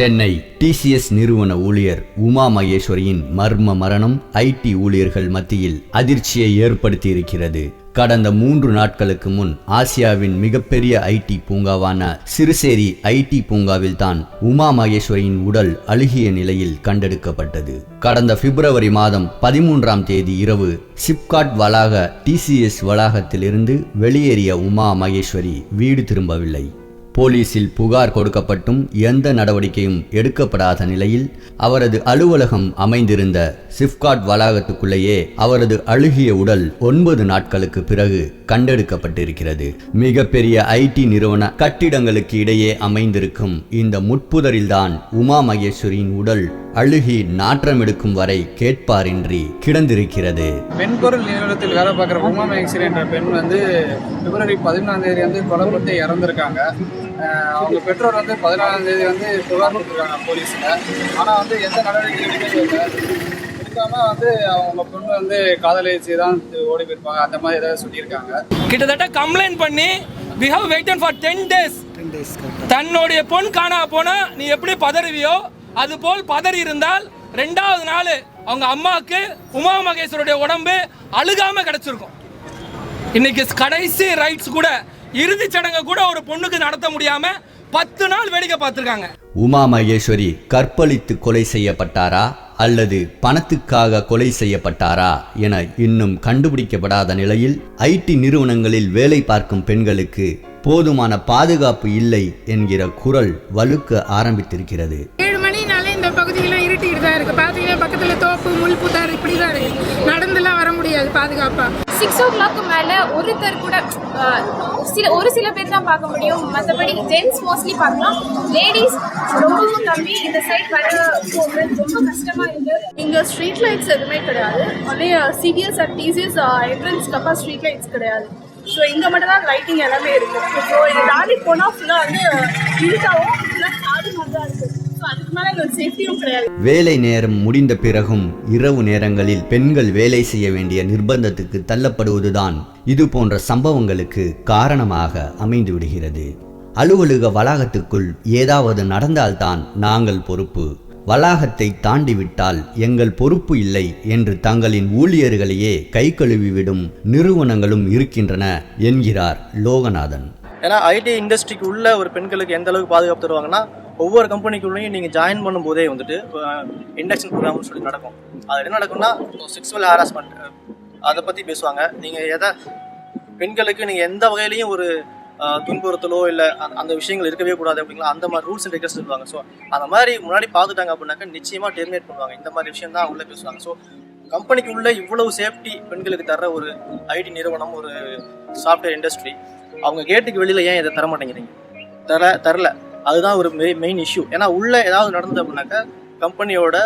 Chennai TCS நிறுவன ஊழியர் உமா மகேஸ்வரியின் மர்ம மரணம் ஐடி ஊழியர்கள் மத்தியில் அதிர்ச்சியை ஏற்படுத்தியிருக்கிறது. கடந்த மூன்று நாட்களுக்கு முன் ஆசியாவின் மிகப்பெரிய ஐடி பூங்காவான சிறுசேரி ஐடி பூங்காவில் தான் உமா மகேஸ்வரியின் உடல் அழுகிய நிலையில் கண்டெடுக்கப்பட்டது. கடந்த பிப்ரவரி மாதம் பதிமூன்றாம் தேதி இரவு சிப்காட் வளாக டிசிஎஸ் வளாகத்திலிருந்து வெளியேறிய உமா மகேஸ்வரி வீடு திரும்பவில்லை. போலீசில் புகார் கொடுக்கப்பட்டும் எந்த நடவடிக்கையும் எடுக்கப்படாத நிலையில் அவரது அலுவலகம் அமைந்திருந்த சிப்காட் வளாகத்துக்குள்ளேயே அவரது அழுகிய உடல் ஒன்பது நாட்களுக்கு பிறகு கண்டெடுக்கப்பட்டிருக்கிறது. மிகப்பெரிய ஐடி நிறுவன கட்டிடங்களுக்கு இடையே அமைந்திருக்கும் இந்த முட்புதரில்தான் உமா மகேஸ்வரியின் உடல் அழுகி நாற்றம் எடுக்கும் வரை கேட்பாரின்றி கிடந்திருக்கிறது. பெண்பொருள் நிறுவனத்தில் வேலை பார்க்குற உமா மகேஸ்வரி என்ற பெண் வந்து பிப்ரவரி பதினொன்றாம் தேதி வந்து கொல்லப்பட்டு இறந்திருக்காங்க. அவங்க பெற்றோர் வந்து பதினாலாம் தேதி வந்து புகார் கொடுத்துருக்காங்க போலீஸில். ஆனால் வந்து எந்த நடவடிக்கையும் எடுக்கவே இல்லை. எடுக்காம வந்து அவங்க பொண்ணு வந்து காதலிச்சு தான் ஓடி போயிருப்பாங்க. அந்த மாதிரி ஏதாவது சொல்லியிருக்காங்க. கிட்டத்தட்ட கம்ப்ளைண்ட் பண்ணி we have waited for ten days தன்னுடைய பொன் காணா போனா நீ எப்படி பதறுவியோ அது போல் பதறி இருந்தால் ரெண்டாவது நாள் அவங்க அம்மாவுக்கு உமா மகேஸ்வருடைய உடம்பு அழுகாம கிடைச்சிருக்கும். இன்னைக்கு கடைசி ரைட்ஸ் கூட இறுதி சடங்கை கூட ஒரு பொண்ணுக்கு நடத்த முடியாம பத்து நாள் வேடிக்கை பார்த்துருக்காங்க. உமா மகேஸ்வரி கற்பழித்து கொலை செய்யப்பட்டாரா? அல்லது பணத்துக்காக கொலை செய்யப்பட்டாரா? என இன்னும் கண்டுபிடிக்கப்படாத நிலையில் ஐடி நிறுவனங்களில் வேலை பார்க்கும் பெண்களுக்கு போதுமான பாதுகாப்பு இல்லை என்கிற குரல் வலுக்க ஆரம்பித்திருக்கிறது. பகுதியெல்லாம் இருட்டிட்டு தான் இருக்கு. பார்த்தீங்கன்னா பக்கத்தில் தோப்பு முள் புதார் இப்படி தான் இருக்கு. நடந்துலாம் வர முடியாது பாதுகாப்பா. சிக்ஸ் ஓ கிளாக்கு மேலே ஒருத்தர் கூட சில ஒரு சில பேர் தான் பார்க்க முடியும். மற்றபடி ஜென்ட்ஸ் மோஸ்ட்லி பார்க்கலாம். லேடிஸ் ரொம்பவும் கம்மி. இந்த சைட் வர போகிறது ரொம்ப கஷ்டமாக இருக்குது இங்கே ஸ்ட்ரீட் லைட்ஸ் எதுவுமே கிடையாது. Only CTS and TCS entrance kappa street lights கிடையாது. ஸோ இங்கே மட்டும் தான் லைட்டிங் எல்லாமே இருக்குது ஸோ இதை தாண்டி போனால் ஃபுல்லாக வந்து இருட்டாவும் ஃபுல்லாக காடு மாதிரி தான் இருக்குது வேலை நேரம் முடிந்த பிறகும் இரவு நேரங்களில் பெண்கள் வேலை செய்ய வேண்டிய நிர்பந்தத்துக்கு தள்ளப்படுவதுதான் இது போன்ற சம்பவங்களுக்கு காரணமாக அமைந்து விடுகிறது. அலுவலக வளாகத்துக்குள் ஏதாவது நடந்தால்தான் நாங்கள் பொறுப்பு. வளாகத்தை தாண்டிவிட்டால் எங்கள் பொறுப்பு இல்லை என்று தங்களின் ஊழியர்களையே கை கழுவிவிடும் நிறுவனங்களும் இருக்கின்றன என்கிறார் லோகநாதன். ஏன்னா ஐடி இண்டஸ்ட்ரிக்கு உள்ள ஒரு பெண்களுக்கு எந்த அளவுக்கு பாதுகாப்பு தருவாங்கன்னா ஒவ்வொரு கம்பெனிக்குள்ளேயும் நீங்கள் ஜாயின் பண்ணும்போதே வந்துட்டு இண்டக்ஷன் ப்ரோக்ராம்னு சொல்லி நடக்கும். அது என்ன நடக்கும்னா செக்ஸுவல் ஹாராஸ்மெண்ட் அதை பற்றி பேசுவாங்க. நீங்கள் எதை பெண்களுக்கு நீங்கள் எந்த வகையிலையும் ஒரு துன்புறுத்தலோ இல்லை அந்த விஷயங்கள் இருக்கவே கூடாது அப்படிங்களா அந்த மாதிரி ரூல்ஸ் அண்ட் ரெகுலேஷன் சொல்லுவாங்க. ஸோ அந்த மாதிரி முன்னாடி பார்த்துட்டாங்க அப்படின்னாக்கா நிச்சயமாக டெர்மினேட் பண்ணுவாங்க. இந்த மாதிரி விஷயம் தான் உள்ள பேசுவாங்க. ஸோ கம்பெனிக்கு உள்ள இவ்வளவு சேஃப்டி பெண்களுக்கு தர ஒரு ஐடி நிறுவனம் ஒரு சாஃப்ட்வேர் இண்டஸ்ட்ரி அவங்க கேட்டுக்கு வெளியில் ஏன் இதை தர மாட்டேங்கிறீங்க தர தரல. அதுதான் ஒரு மெயின் இஷ்யூ ஏன்னா உள்ளே ஏதாவது நடந்தது அப்படின்னாக்கா கம்பெனியோட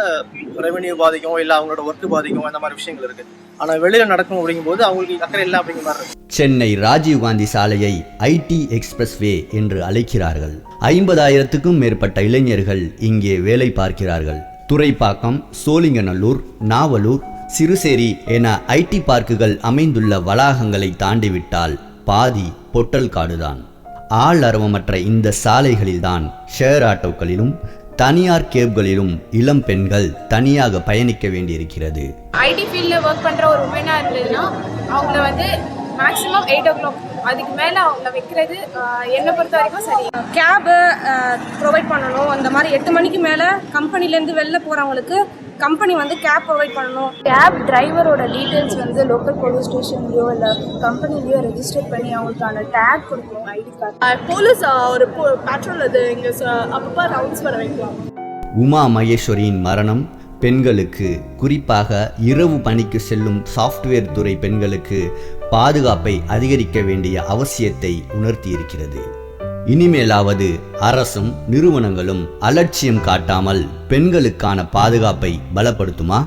ரெவென்யூ பாதிக்கும் இல்லை அவங்களோட ஒர்க்கு பாதிக்கும் அந்த மாதிரி விஷயங்கள் இருக்குது ஆனால் வெளியில் நடக்கும் அப்படிங்கும்போது அவங்களுக்கு அக்கறை இல்லை அப்படிங்கிற மாதிரி சென்னை ராஜீவ்காந்தி சாலையை ஐடி எக்ஸ்பிரஸ் வே என்று அழைக்கிறார்கள். ஐம்பதாயிரத்துக்கும் மேற்பட்ட இளைஞர்கள் இங்கே வேலை பார்க்கிறார்கள். துறைப்பாக்கம் சோழிங்கநல்லூர் நாவலூர் சிறுசேரி என ஐடி பார்க்குகள் அமைந்துள்ள வளாகங்களை தாண்டிவிட்டால் பாதி பொட்டல் காடுதான். ஆள் அரவமற்ற இந்த சாலைகளில்தான் ஷேர் ஆட்டோக்களிலும் தனியார் கேப்களிலும் இளம் பெண்கள் தனியாக பயணிக்க வேண்டியிருக்கிறது. ஐடி ஃபீல்டில் ஒர்க் பண்ணுற ஒரு உமனாக இருந்ததுன்னா அவங்கள வந்து மேக்ஸிமம் எயிட் ஓ கிளாக் அதுக்கு மேலே அவங்கள வைக்கிறது என்னை பொறுத்த வரைக்கும் சரி. கேபு ப்ரொவைட் பண்ணணும். அந்த மாதிரி எட்டு மணிக்கு மேலே கம்பெனிலேருந்து வெளில போகிறவங்களுக்கு கம்பெனி வந்து கேப் ப்ரொவைட் பண்ணணும். கேப் டிரைவரோட டீட்டெயில்ஸ் வந்து லோக்கல் போலீஸ் ஸ்டேஷன்லையோ இல்லை கம்பெனிலையோ ரெஜிஸ்டர் பண்ணி அவங்களுக்கான டேக் கொடுக்கணும் ஐடி கார்டு போலீஸ் ஒரு பேட்ரோல் அது இங்கே அப்பப்போ ரவுண்ட்ஸ் வர வைக்கலாம். உமா மகேஸ்வரியின் மரணம் பெண்களுக்கு குறிப்பாக இரவு பணிக்கு செல்லும் சாஃப்ட்வேர் துறை பெண்களுக்கு பாதுகாப்பை அதிகரிக்க வேண்டிய அவசியத்தை உணர்த்தியிருக்கிறது. இனிமேலாவது அரசும் நிறுவனங்களும் அலட்சியம் காட்டாமல் பெண்களுக்கான பாதுகாப்பை பலப்படுத்துமா?